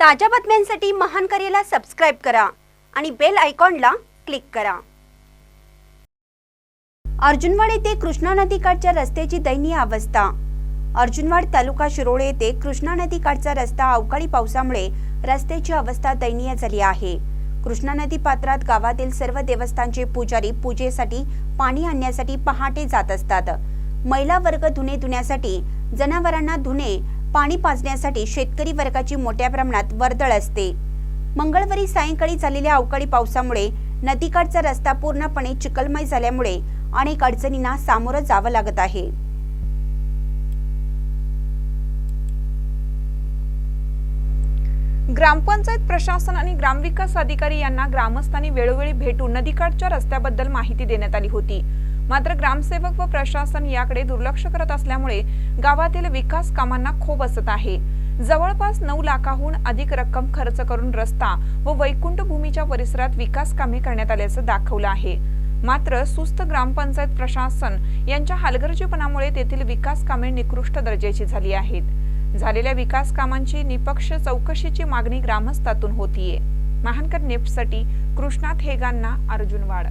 ताज्या बातम्यांसाठी महान करेला सबस्क्राईब करा आणि बेल आयकॉनला क्लिक करा. अर्जुनवाड येथे कृष्णा नदीकाठच्या रस्त्याची दयनीय अवस्था. अर्जुनवाड तालुका शिरोळे येथे कृष्णा नदीकाठचा रस्ता अवकाळी पावसामुळे रस्त्याची अवस्था दयनीय झाली आहे. कृष्णा नदी पात्रात गावातील सर्व देवस्थानचे पुजारी पूजेसाठी पाणी आणण्यासाठी पहाटे जात असतात. महिला वर्ग धुणे धुण्यासाठी जनावरांना धुणे पाणी पाजण्यासाठी शेतकरी वर्गाची मोठ्या प्रमाणात वर्दळ असते. मंगळवारी सायंकाळी झालेल्या अवकाळी पावसामुळे नदीकाठचा रस्ता पूर्णपणे चिखलमय झाल्यामुळे अनेक अडचणींना सामोरं जावं लागत आहे. ग्रामपंचायत प्रशासन आणि ग्रामविकास अधिकारी यांना ग्रामस्थांनी वेळोवेळी भेटून नदीकाठच्या रस्त्याबद्दल माहिती देण्यात आली होती. मात्र ग्रामसेवक व प्रशासन याकडे दुर्लक्ष करत असल्यामुळे गावातील विकास कामांना खो बसत आहे. जवळपास नऊ लाखाहून अधिक रक्कम खर्च करून रस्ता व वैकुंठ भूमीच्या परिसरात विकास कामे करण्यात आल्याचं दाखवलं आहे. मात्र सुस्त ग्रामपंचायत प्रशासन यांच्या हलगर्जीपणामुळे तेथील विकास कामे निकृष्ट दर्जाची झाली आहेत. झालेल्या विकास कामांची निपक्ष चौकशीची मागणी ग्रामस्थातून होतीये. महानकर नेफ्टसाठी कृष्णा थेगांना अर्जुनवाड